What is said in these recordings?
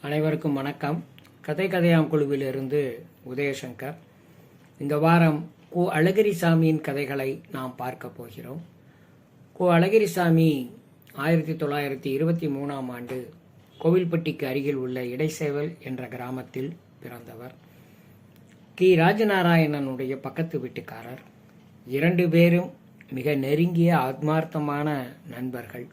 அனைவருக்கும் வணக்கம். கதை கதையாம் குழுவிலிருந்து உதயசங்கர். இந்த வாரம் கு அழகிரிசாமியின் கதைகளை நாம் பார்க்க போகிறோம். கு அழகிரிசாமி ஆயிரத்தி தொள்ளாயிரத்தி இருபத்தி மூணாம் ஆண்டு கோவில்பட்டிக்கு அருகில் உள்ள இடைசேவல் என்ற கிராமத்தில் பிறந்தவர். கி. ராஜநாராயணனுடைய பக்கத்து வீட்டுக்காரர். இரண்டு பேரும் மிக நெருங்கிய ஆத்மார்த்தமான நண்பர்கள்.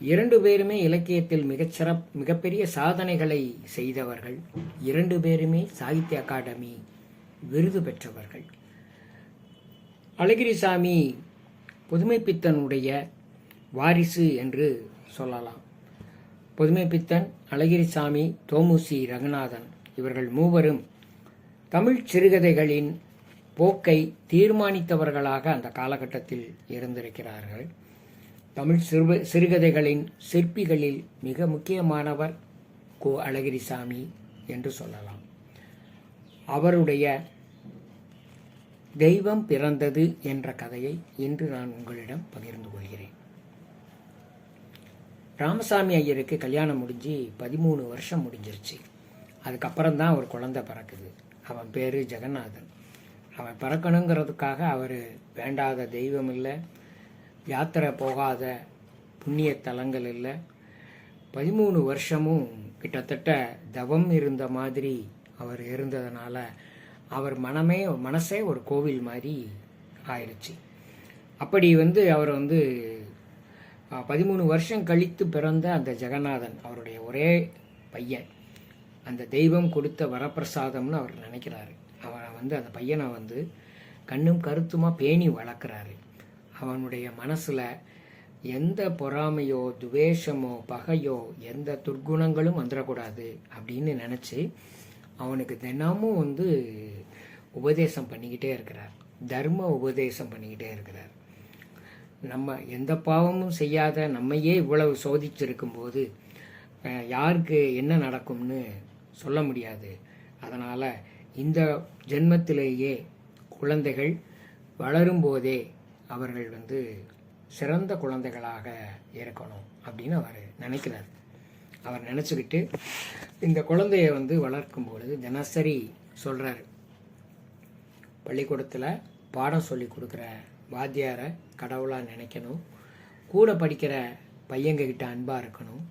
இரண்டு பேருமே இலக்கியத்தில் மிகச்சிறப் மிகப்பெரிய சாதனைகளை செய்தவர்கள் இரண்டு பேருமே சாகித்ய அகாடமி விருது பெற்றவர்கள். அழகிரிசாமி புதுமைப்பித்தனுடைய வாரிசு என்று சொல்லலாம். புதுமைப்பித்தன் அழகிரிசாமி தோமுசி ரகுநாதன் இவர்கள் மூவரும் தமிழ் சிறுகதைகளின் போக்கை தீர்மானித்தவர்களாக அந்த காலகட்டத்தில் இருந்திருக்கிறார்கள். தமிழ் சிறு சிறுகதைகளின் சிற்பிகளில் மிக முக்கியமானவர் கோ அழகிரிசாமி என்று சொல்லலாம். அவருடைய தெய்வம் பிறந்தது என்ற கதையை இன்று நான் உங்களிடம் பகிர்ந்து கொள்கிறேன். ராமசாமி ஐயருக்கு கல்யாணம் முடிஞ்சு பதிமூணு வருஷம் முடிஞ்சிருச்சு. அதுக்கப்புறம் தான் ஒரு குழந்தை பிறக்குது. அவன் பேர் ஜெகநாதன். அவன் பிறக்கணுங்கிறதுக்காக அவர் வேண்டாத தெய்வம் இல்லை. யாத்திரை போகாத புண்ணிய தலங்கள் இல்லை. பதிமூணு வருஷமும் கிட்டத்தட்ட தவம் இருந்த மாதிரி அவர் இருந்ததுனால அவர் மனமே மனசே ஒரு கோவில் மாதிரி ஆயிடுச்சு. அப்படி வந்து அவர் வந்து பதிமூணு வருஷம் கழித்து பிறந்த அந்த ஜெகநாதன் அவருடைய ஒரே பையன். அந்த தெய்வம் கொடுத்த வரப்பிரசாதம்னு அவர் நினைக்கிறாரு. அவரை வந்து அந்த பையனை வந்து கண்ணும் கருத்துமாக பேணி வளர்க்குறாரு. அவனுடைய மனசுல எந்த பொறாமையோ துவேஷமோ பகையோ எந்த துர்க்குணங்களும் வந்துடக்கூடாது அப்படின்னு நினச்சி அவனுக்கு தினமும் வந்து உபதேசம் பண்ணிக்கிட்டே இருக்கிறார். தர்ம உபதேசம் பண்ணிக்கிட்டே இருக்கிறார். நம்ம எந்த பாவமும் செய்யாத நம்மையே இவ்வளவு சோதிச்சிருக்கும் போது யாருக்கு என்ன நடக்கும்னு சொல்ல முடியாது. அதனால் இந்த ஜென்மத்திலேயே குழந்தைகள் வளரும்போதே அவர்கள் வந்து சிறந்த குழந்தைகளாக இருக்கணும் அப்படின்னு அவர் நினைக்கிறார். அவர் நினச்சிக்கிட்டு இந்த குழந்தைய வந்து வளர்க்கும் பொழுது தினசரி சொல்கிறாரு பள்ளிக்கூடத்தில் பாடம் சொல்லி கொடுக்குற வாத்தியாரை கடவுளாக நினைக்கணும். கூட படிக்கிற பையங்கக்கிட்ட அன்பாக இருக்கணும்.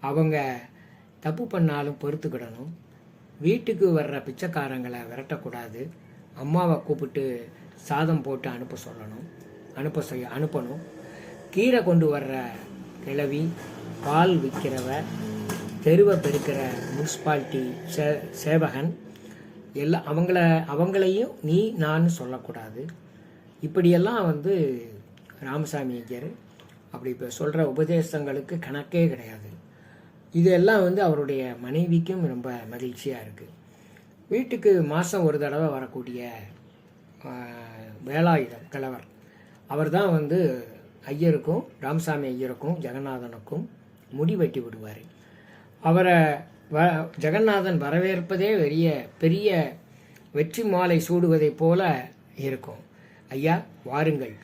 அவங்க தப்பு பண்ணாலும் பொறுத்துக்கிடணும். வீட்டுக்கு வர்ற பிச்சைக்காரங்களை விரட்டக்கூடாது. அம்மாவை கூப்பிட்டு சாதம் போட்டு அனுப்ப சொல்லணும். அனுப்ப செய்ய அனுப்பணும். கீரை கொண்டு வர்ற கிழவி பால் விற்கிறவ தெருவை பெருக்கிற முனிசிபாலிட்டி சே சேவகன் எல்லாம் அவங்கள அவங்களையும் நீ நான் சொல்லக்கூடாது. இப்படியெல்லாம் வந்து ராமசாமி ஐயர் அப்படி இப்போ சொல்கிற உபதேசங்களுக்கு கணக்கே கிடையாது. இதெல்லாம் வந்து அவருடைய மனைவிக்கும் ரொம்ப மகிழ்ச்சியாக இருக்குது வீட்டுக்கு மாதம் ஒரு தடவை வரக்கூடிய ஆஹ், வேலாயுதம் கிழவர் அவர் தான் வந்து ஐயருக்கும் ராமசாமி ஐயருக்கும் ஜெகநாதனுக்கும் முடி வெட்டி விடுவார். அவரை வ ஜெகநாதன் வரவேற்பதே பெரிய பெரிய வெற்றி மாலை சூடுவதைப் போல இருக்கும். ஐயா வாருங்கள்.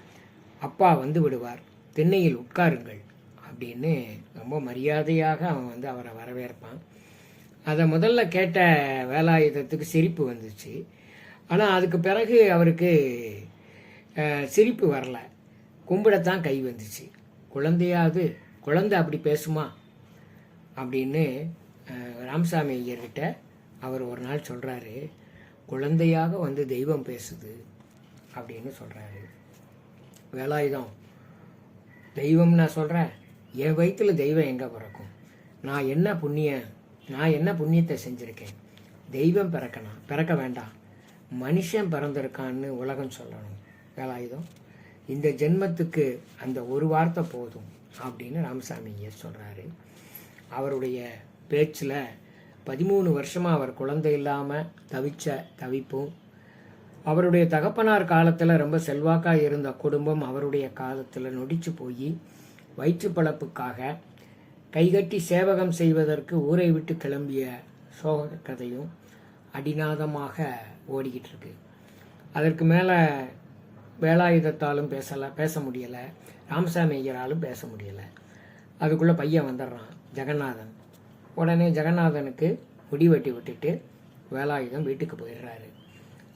அப்பா வந்து விடுவார். திண்ணையில் உட்காருங்கள். அப்படின்னு ரொம்ப மரியாதையாக அவன் வந்து அவரை வரவேற்பான். அதை முதல்ல கேட்ட வேலாயுதத்துக்கு சிரிப்பு வந்துச்சு. ஆனால் அதுக்கு பிறகு அவருக்கு சிரிப்பு வரல. கும்பிடத்தான் கை வந்துச்சு. குழந்தையாவது குழந்தை அப்படி பேசுமா? அப்படின்னு ராமசாமி ஐயர்கிட்ட அவர் ஒரு நாள் சொல்கிறாரு குழந்தையாக வந்து தெய்வம் பேசுது அப்படின்னு சொல்கிறாரு வேலாயுதம் தெய்வம் நான் சொல்கிறேன் என் வயிற்றில் தெய்வம் எங்கே பிறக்கும்? நான் என்ன புண்ணியம் நான் என்ன புண்ணியத்தை செஞ்சுருக்கேன்? தெய்வம் பிறக்கணும் பிறக்க வேண்டாம். மனுஷன் பிறந்திருக்கான்னு உலகம் சொல்லணும். வேலாயுதம். இந்த ஜென்மத்துக்கு அந்த ஒரு வார்த்தை போதும் அப்படின்னு ராமசாமி ஐயர் சொல்கிறாரு அவருடைய பேச்சில் பதிமூணு வருஷமாக அவர் குழந்தை இல்லாமல் தவிச்ச தவிப்பும் அவருடைய தகப்பனார் காலத்தில் ரொம்ப செல்வாக்காக இருந்த குடும்பம் அவருடைய காலத்தில் நொடிச்சு போய் வயிற்று பழப்புக்காக கைகட்டி சேவகம் செய்வதற்கு ஊரை விட்டு கிளம்பிய சோக கதையும் அடிநாதமாக ஓடிக்கிட்டு இருக்கு. அதற்கு மேலே வேலாயுதத்தாலும் பேசலை பேச முடியலை. ராமசாமி ஐயராலும் பேச முடியலை. அதுக்குள்ளே பையன் வந்துடுறான் ஜெகநாதன். உடனே ஜெகநாதனுக்கு முடி வெட்டி விட்டுட்டு வேலாயுதம் வீட்டுக்கு போயிடுறாரு.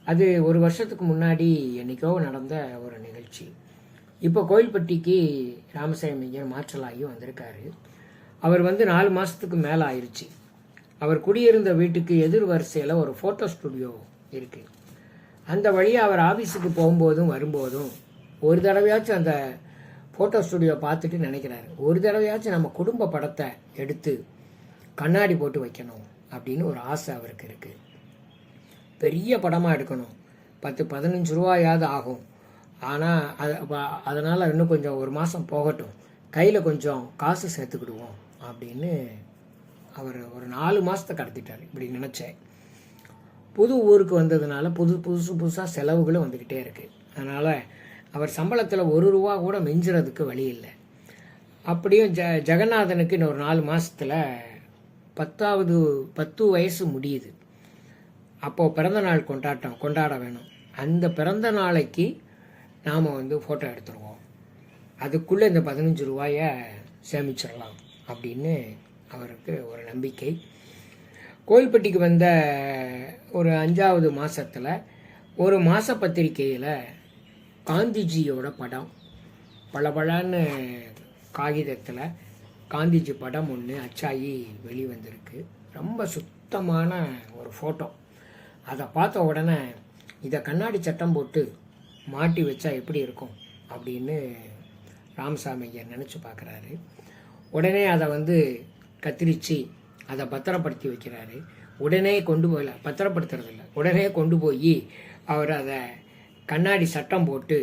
அது ஒரு வருஷத்துக்கு முன்னாடி என்னைக்கோ நடந்த ஒரு நிகழ்ச்சி. இப்போ கோயில்பட்டிக்கு ராமசாமியர் மாற்றலாகி வந்திருக்காரு. அவர் வந்து நாலு மாதத்துக்கு மேலே ஆயிடுச்சு அவர் குடியிருந்த வீட்டுக்கு எதிர் வரிசையில் ஒரு ஃபோட்டோ ஸ்டுடியோ இருக்குது அந்த வழியாக அவர் ஆஃபீஸுக்கு போகும்போதும் வரும்போதும் ஒரு தடவையாச்சும் அந்த ஃபோட்டோ ஸ்டுடியோ பார்த்துட்டு நினைக்கிறாரு. ஒரு தடவையாச்சும் நம்ம குடும்ப படத்தை எடுத்து கண்ணாடி போட்டு வைக்கணும் அப்படின்னு ஒரு ஆசை அவருக்கு இருக்குது பெரிய படமாக எடுக்கணும். பத்து பதினஞ்சு ரூபாயாவது ஆகும். ஆனால் அது அதனால் இன்னும் கொஞ்சம் ஒரு மாதம் போகட்டும். கையில் கொஞ்சம் காசு சேர்த்துக்கிடுவோம் அப்படின்னு அவர் ஒரு நாலு மாதத்தை கடத்திட்டார். இப்படி நினச்சேன். புது ஊருக்கு வந்ததுனால புது புதுசு புதுசாக செலவுகளும் வந்துக்கிட்டே இருக்குது அதனால் அவர் சம்பளத்தில் ஒரு ரூபா கூட மிஞ்சுறதுக்கு வழி இல்லை. அப்படியும் ஜ ஜெகநாதனுக்கு இன்னும் ஒரு நாலு மாதத்தில் பத்தாவது பத்து வயசு முடியுது. அப்போது பிறந்த நாள் கொண்டாட்டம் கொண்டாட வேணும். அந்த பிறந்த நாளைக்கு நாம் வந்து ஃபோட்டோ எடுத்துருவோம். அதுக்குள்ளே இந்த பதினஞ்சு ரூபாயை சேமிச்சிடலாம் அப்படின்னு அவருக்கு ஒரு நம்பிக்கை. கோயில்பட்டிக்கு வந்த ஒரு அஞ்சாவது மாதத்தில் ஒரு மாத பத்திரிக்கையில் காந்திஜியோட படம் பளபளன்னு காகிதத்தில் காந்திஜி படம் ஒன்று அச்சாகி வெளிவந்திருக்கு. ரொம்ப சுத்தமான ஒரு ஃபோட்டோ அதை பார்த்த உடனே இதை கண்ணாடி சட்டம் போட்டு மாட்டி வச்சா எப்படி இருக்கும் அப்படின்னு ராமசாமி ஐயர் நினச்சி பார்க்குறாரு. உடனே அதை வந்து கத்திரிச்சு அதை பத்திரப்படுத்தி வைக்கிறாரு. உடனே கொண்டு போகல. பத்திரப்படுத்துறது இல்லை உடனே கொண்டு போய் அவர் அதை கண்ணாடி சட்டம் போட்டு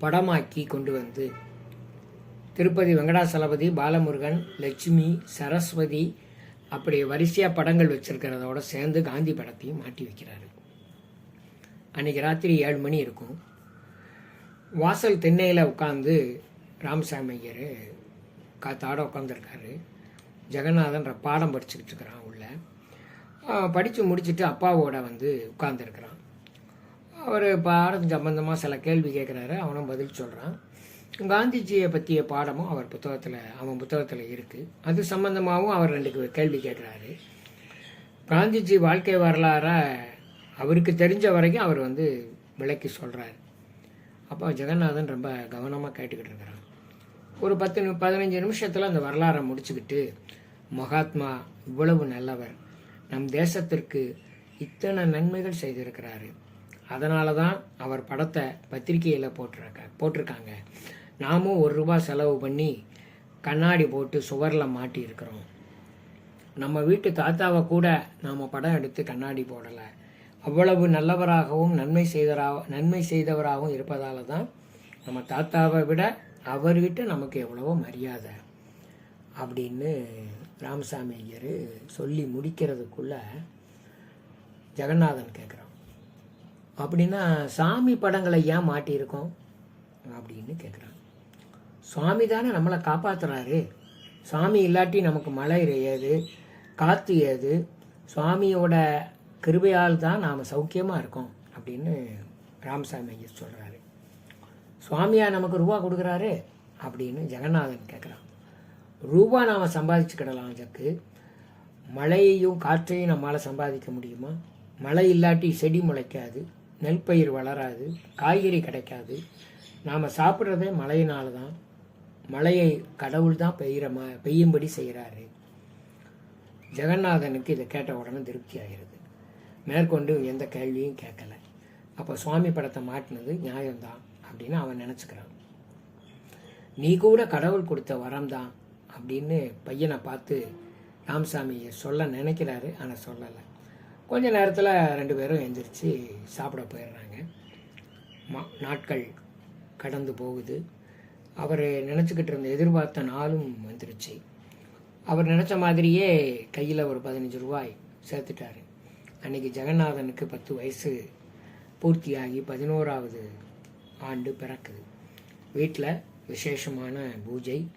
படமாக்கி கொண்டு வந்து திருப்பதி வெங்கடாசலபதி பாலமுருகன் லட்சுமி சரஸ்வதி அப்படி வரிசையாக படங்கள் வச்சுருக்கிறதோட சேர்ந்து காந்தி படத்தையும் மாட்டி வைக்கிறாரு. அன்னைக்கு ராத்திரி ஏழு மணி இருக்கும். வாசல் தென்னையில் உட்காந்து ராமசாமி ஐயர் காத்தாட உட்காந்துருக்காரு ஜெகநாதன்ற பாடம் படிச்சுக்கிட்டு இருக்கிறான் உள்ள படித்து முடிச்சுட்டு அப்பாவோட வந்து உட்காந்துருக்கிறான் அவர் பாடம் சம்பந்தமாக சில கேள்வி கேட்குறாரு அவனும் பதில் சொல்கிறான் காந்திஜியை பற்றிய பாடமும் அவர் புத்தகத்தில் அவன் புத்தகத்தில் இருக்குது அது சம்பந்தமாகவும் அவர் ரெண்டு கேள்வி கேட்குறாரு காந்திஜி வாழ்க்கை வரலாற அவருக்கு தெரிஞ்ச வரைக்கும் அவர் வந்து விளக்கி சொல்கிறார் அப்போ ஜெகநாதன் ரொம்ப கவனமாக கேட்டுக்கிட்டு இருக்கிறான். ஒரு பத்து பதினஞ்சு நிமிஷத்தில் அந்த வரலாறை முடிச்சுக்கிட்டு மகாத்மா இவ்வளவு நல்லவர் நம் தேசத்திற்கு இத்தனை நன்மைகள் செய்திருக்கிறாரு. அதனால தான் அவர் படத்தை பத்திரிக்கையில் போட்டிருக்க போட்டிருக்காங்க. நாமும் ஒரு ரூபா செலவு பண்ணி கண்ணாடி போட்டு சுவரில் மாட்டியிருக்கிறோம். நம்ம வீட்டு தாத்தாவை கூட நாம் படம் எடுத்து கண்ணாடி போடலை. அவ்வளவு நல்லவராகவும் நன்மை செய்தரா நன்மை செய்தவராகவும் இருப்பதால தான் நம்ம தாத்தாவை விட அவர்கிட்ட நமக்கு எவ்வளவோ மரியாதை. அப்படின்னு ராமசாமி ஐயர் சொல்லி முடிக்கிறதுக்குள்ளே ஜெகநாதன் கேட்குறான் அப்படின்னா சாமி படங்களை ஏன் மாட்டியிருக்கோம் அப்படின்னு கேட்குறான் சுவாமி தானே நம்மளை காப்பாற்றுறாரு சாமி இல்லாட்டி நமக்கு மழை ஏது காற்று ஏது. சுவாமியோட கிருபையால் தான் நாம் சௌக்கியமாக இருக்கோம் அப்படின்னு ராமசாமி ஐயர் சொல்கிறாரு சுவாமியா நமக்கு ரூபா கொடுக்குறாரு அப்படின்னு ஜெகநாதன் கேட்குறான் ரூபா நாம் சம்பாதிச்சுக்கிடலாம் ஜக்கு மழையையும் காற்றையும் நம்மளால் சம்பாதிக்க முடியுமா? மழை இல்லாட்டி செடி முளைக்காது நெல் பயிர் வளராது காய்கறி கிடைக்காது. நாம் சாப்பிட்றதே மழையினால தான். மழையை கடவுள் தான் பெய்கிற ம பெய்யும்படி செய்கிறாரு ஜெகநாதனுக்கு இதை கேட்ட உடனே திருப்தி ஆகிறது மேற்கொண்டு எந்த கேள்வியும் கேட்கல. அப்போ சுவாமி படத்தை மாட்டினது நியாயம்தான் அப்படின்னு அவன் நினச்சிக்கிறான். நீ கூட கடவுள் கொடுத்த வரம் தான். அப்படின்னு பையனை பார்த்து ராமசாமி சொல்ல நினைக்கிறாரு ஆனால் சொல்லலை. கொஞ்ச நேரத்தில் ரெண்டு பேரும் எந்திரிச்சு சாப்பிட போயிடுறாங்க. மா நாட்கள் கடந்து போகுது. அவர் நினச்சிக்கிட்டு இருந்த எதிர்பார்த்த நாளும் வந்துருச்சு. அவர் நினச்ச மாதிரியே கையில் ஒரு பதினஞ்சு ரூபாய் சேர்த்துட்டாரு. அன்றைக்கி ஜெகநாதனுக்கு பத்து வயசு பூர்த்தியாகி பதினோராவது ஆண்டு பிறக்குது. வீட்டில் விசேஷமான பூஜை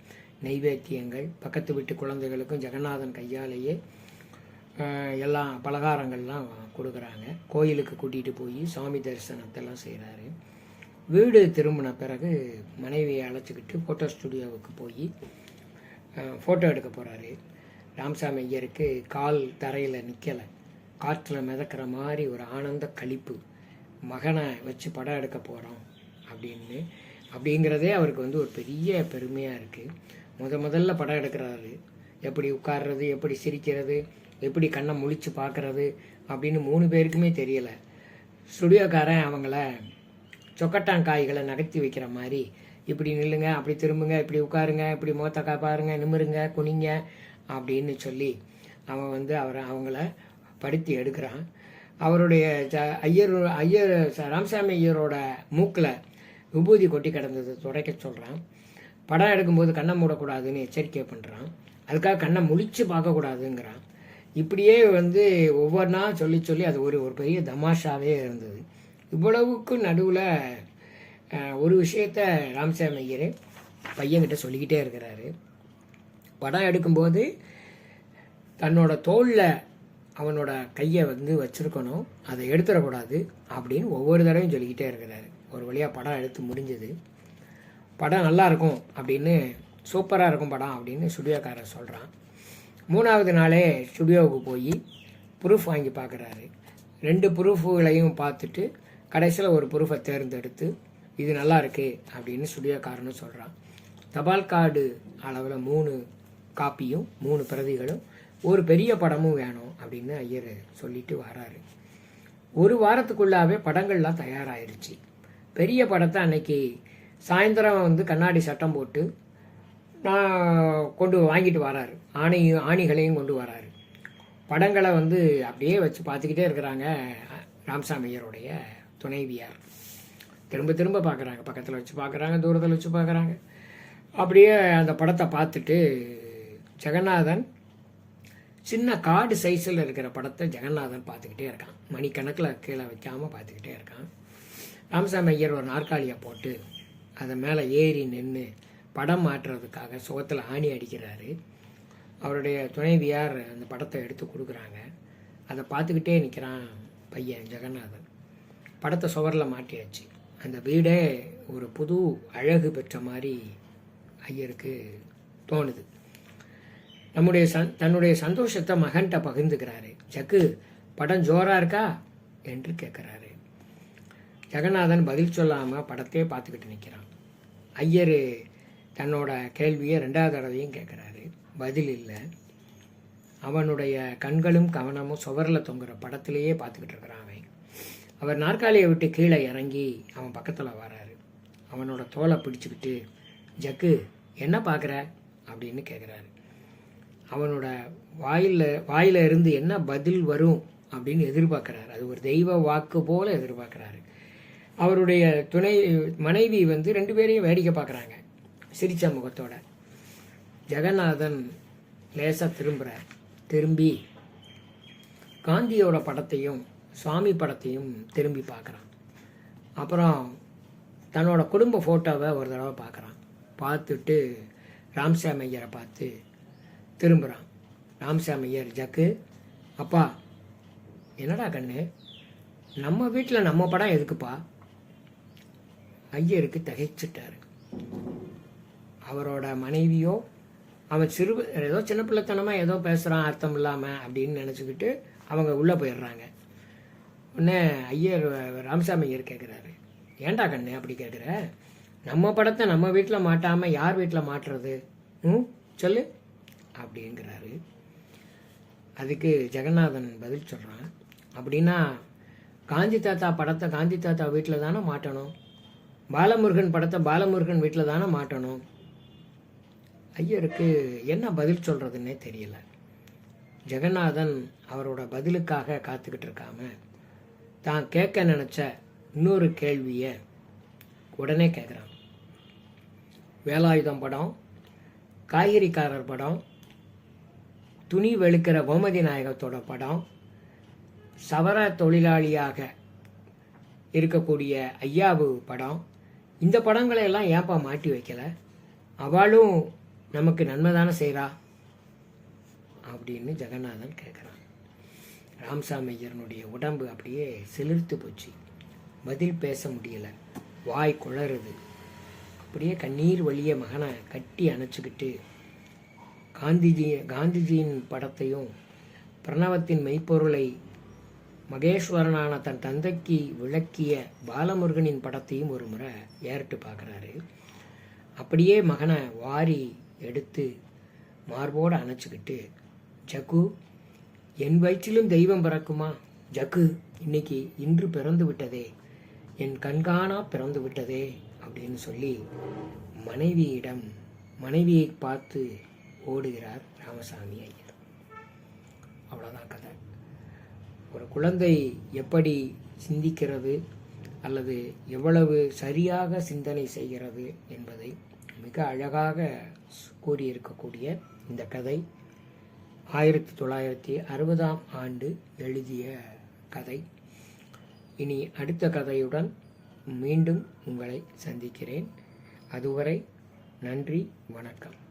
நைவேத்தியங்கள் பக்கத்து வீட்டு குழந்தைகளுக்கும் ஜெகநாதன் கையாலேயே எல்லாம் பலகாரங்கள்லாம் கொடுக்குறாங்க. கோயிலுக்கு கூட்டிகிட்டு போய் சாமி தரிசனத்தெல்லாம் செய்கிறாரு வீடு திரும்பின பிறகு மனைவியை அழைச்சிக்கிட்டு ஃபோட்டோ ஸ்டுடியோவுக்கு போய் ஃபோட்டோ எடுக்க போகிறாரு ராமசாமி ஐயருக்கு கால் தரையில் நிற்கலை காற்றில் மிதக்கிற மாதிரி ஒரு ஆனந்த கழிப்பு. மகனை வச்சு படம் எடுக்க போகிறோம் அப்படின்னு. அப்படிங்கிறதே அவருக்கு வந்து ஒரு பெரிய பெருமையாக இருக்குது முத முதல்ல படம் எடுக்கிறாரு. எப்படி உட்கார்றது எப்படி சிரிக்கிறது எப்படி கண்ணை முழிச்சு பார்க்கறது அப்படின்னு மூணு பேருக்குமே தெரியலை. ஸ்டுடியோக்காரன் அவங்கள சொக்கட்டான் காய்களை நகர்த்தி வைக்கிற மாதிரி இப்படி நில்லுங்க அப்படி திரும்புங்க இப்படி உட்காருங்க இப்படி மோத்தக்கா பாருங்க நிமிருங்க குனிங்க அப்படின்னு சொல்லி அவன் வந்து அவரை அவங்கள படுத்தி எடுக்கிறான். அவருடைய ஜ ஐயர் ஐயர் ராமசாமி ஐயரோட மூக்கில் விபூதி கொட்டி கிடந்தது துடைக்க சொல்கிறான் படம் எடுக்கும்போது கண்ணை மூடக்கூடாதுன்னு எச்சரிக்கை பண்ணுறான் அதுக்காக கண்ணை முழிச்சு பார்க்கக்கூடாதுங்கிறான். இப்படியே வந்து ஒவ்வொன்றா சொல்லி சொல்லி அது ஒரு ஒரு பெரிய தமாஷாவே இருந்தது. இவ்வளவுக்கு நடுவில் ஒரு விஷயத்த ராமசாமி ஐயர் பையன்கிட்ட சொல்லிக்கிட்டே இருக்கிறாரு. படம் எடுக்கும்போது தன்னோட தோளில் அவனோட கையை வந்து வச்சுருக்கணும். அதை எடுத்துடக்கூடாது அப்படின்னு ஒவ்வொரு தடவையும் சொல்லிக்கிட்டே இருக்கிறாரு. ஒரு வழியாக படம் எடுத்து முடிஞ்சது. படம் நல்லா இருக்கும் அப்படின்னு சூப்பராக இருக்கும் படம் அப்படின்னு ஸ்டுடியோக்காரர் சொல்கிறான் மூணாவது நாளே ஸ்டுடியோவுக்கு போய் ப்ரூஃப் வாங்கி பார்க்குறாரு ரெண்டு ப்ரூஃபுகளையும் பார்த்துட்டு கடைசியில் ஒரு ப்ரூஃபை தேர்ந்தெடுத்து இது நல்லா இருக்கு அப்படின்னு ஸ்டுடியோக்காரனும் சொல்கிறான் தபால் கார்டு அளவில் மூணு காப்பியும் மூணு பிரதிகளும் ஒரு பெரிய படமும் வேணும் அப்படின்னு ஐயர் சொல்லிட்டு வராரு. ஒரு வாரத்துக்குள்ளாவே படங்கள்லாம் தயாராகிருச்சு பெரிய படத்தை அன்னைக்கு சாயந்தரம் வந்து கண்ணாடி சட்டம் போட்டு நான் கொண்டு வாங்கிட்டு வராரு. ஆணையும் ஆணிகளையும் கொண்டு வராரு. படங்களை வந்து அப்படியே வச்சு பார்த்துக்கிட்டே இருக்கிறாங்க ராமசாமி ஐயருடைய துணைவியார். திரும்ப திரும்ப பார்க்குறாங்க. பக்கத்தில் வச்சு பார்க்குறாங்க தூரத்தில் வச்சு பார்க்குறாங்க. அப்படியே அந்த படத்தை பார்த்துட்டு ஜெகநாதன் சின்ன காடு சைஸில் இருக்கிற படத்தை ஜெகநாதன் பார்த்துக்கிட்டே இருக்கான். மணிக்கணக்கில் கீழே வைக்காமல் பார்த்துக்கிட்டே இருக்கான். ராமசாமி ஐயர் ஒரு நாற்காலியை போட்டு அதை மேலே ஏறி நின்று படம் மாற்றுறதுக்காக சுகத்தில் ஆணி அடிக்கிறாரு. அவருடைய துணைவியார் அந்த படத்தை எடுத்து கொடுக்குறாங்க. அதை பார்த்துக்கிட்டே நிற்கிறான் பையன் ஜெகநாதன். படத்தை சுவரில் மாட்டியாச்சு. அந்த வீடே ஒரு புது அழகு பெற்ற மாதிரி ஐயருக்கு தோணுது. நம்முடைய சந் தன்னுடைய சந்தோஷத்தை மகன்கிட்ட பகிர்ந்துக்கிறாரு. ஜக்கு படம் ஜோராக இருக்கா? என்று கேட்குறாரு ஜெகநாதன் பதில் சொல்லாமல் படத்தையே பார்த்துக்கிட்டு நிற்கிறான் ஐயர் தன்னோட கேள்வியை ரெண்டாவது தடவையும் கேட்குறாரு. பதில் இல்லை. அவனுடைய கண்களும் கவனமும் சுவரில் தொங்குற படத்திலேயே பார்த்துக்கிட்டு இருக்கிறான் அவன். அவர் நாற்காலியை விட்டு கீழே இறங்கி அவன் பக்கத்தில் வராரு. அவனோட தோலை பிடிச்சிக்கிட்டு ஜக்கு என்ன பார்க்குற? அப்படின்னு கேட்குறாரு. அவனோட வாயில் வாயில் இருந்து என்ன பதில் வரும் அப்படின்னு எதிர்பார்க்குறாரு. அது ஒரு தெய்வ வாக்கு போல எதிர்பார்க்குறாரு. அவருடைய துணை மனைவி வந்து ரெண்டு பேரையும் வேடிக்கை பார்க்குறாங்க. சிரிச்ச முகத்தோட. ஜெகநாதன் லேசாக திரும்புகிறார் திரும்பி காந்தியோட படத்தையும் சுவாமி படத்தையும் திரும்பி பார்க்குறான். அப்புறம் தன்னோட குடும்ப ஃபோட்டோவை ஒரு தடவை பார்க்குறான். பார்த்துட்டு ராம்சாம் ஐயரை பார்த்து திரும்புகிறான் ராம்சாம் ஐயர் ஜக்கு அப்பா என்னடா கண்ணு? நம்ம வீட்டில் நம்ம படம் எதுக்குப்பா? ஐயருக்கு தகைச்சிட்டாரு. அவரோட மனைவியோ அவன் சிறு ஏதோ சின்ன பிள்ளைத்தனமாக ஏதோ பேசுகிறான் அர்த்தம் இல்லாமல் அப்படின்னு நினச்சிக்கிட்டு அவங்க உள்ளே போயிடுறாங்க. உடனே ஐயர் ராமசாமி ஐயர் கேட்குறாரு ஏன்டா கண்ணு அப்படி கேட்குற நம்ம படத்தை நம்ம வீட்டில் மாட்டாமல் யார் வீட்டில் மாட்டுறது? ம் சொல்லு அப்படிங்கிறாரு. அதுக்கு ஜெகநாதன் பதில் சொல்கிறான் அப்படின்னா காந்தி தாத்தா படத்தை காந்தி தாத்தா வீட்டில் தானே மாட்டணும்? பாலமுருகன் படத்தை பாலமுருகன் வீட்டில் தானே மாட்டணும்? ஐயருக்கு என்ன பதில் சொல்கிறதுன்னே தெரியல. ஜெகநாதன் அவரோட பதிலுக்காக காத்துக்கிட்டு இருக்காம தான் கேட்க நினச்ச இன்னொரு கேள்வியை உடனே கேட்குறான் வேலாயுதம் படம் காய்கறிக்காரர் படம் துணி வெளுக்கிற கோமதி நாயகத்தோட படம் சவர தொழிலாளியாக இருக்கக்கூடிய ஐயாவு படம் இந்த படங்களை எல்லாம் ஏன்பா மாட்டி வைக்கலை? அவளும் நமக்கு நன்மை தானே செய்கிறா அப்படின்னு ஜெகநாதன் கேட்குறான் ராமசாமி ஐயரனுடைய உடம்பு அப்படியே செலுத்து போச்சு. பதில் பேச முடியலை. வாய் குளறுது. அப்படியே கண்ணீர் வழிய மகனை கட்டி அணைச்சிக்கிட்டு காந்திஜி காந்திஜியின் படத்தையும் பிரணவத்தின் மெய்ப்பொருளை மகேஸ்வரனான தன் தந்தைக்கு விளக்கிய பாலமுருகனின் படத்தையும் ஒரு முறை ஏறிட்டு பார்க்குறாரு. அப்படியே மகனை வாரி எடுத்து மார்போடு அணைச்சிக்கிட்டு ஜக்கு என் வயிற்றிலும் தெய்வம் பிறக்குமா? ஜக்கு இன்னைக்கு இன்று பிறந்து விட்டதே. என் கண்காணா பிறந்து விட்டதே அப்படின்னு சொல்லி மனைவியிடம் மனைவியை பார்த்து ஓடுகிறார் ராமசாமி ஐயர். அவ்வளோதான் கதை. ஒரு குழந்தை எப்படி சிந்திக்கிறது அல்லது எவ்வளவு சரியாக சிந்தனை செய்கிறது என்பதை மிக அழகாக கூறியிருக்கக்கூடிய இந்த கதை ஆயிரத்தி தொள்ளாயிரத்தி அறுபதாம் ஆண்டு எழுதிய கதை. இனி அடுத்த கதையுடன் மீண்டும் உங்களை சந்திக்கிறேன். அதுவரை நன்றி வணக்கம்.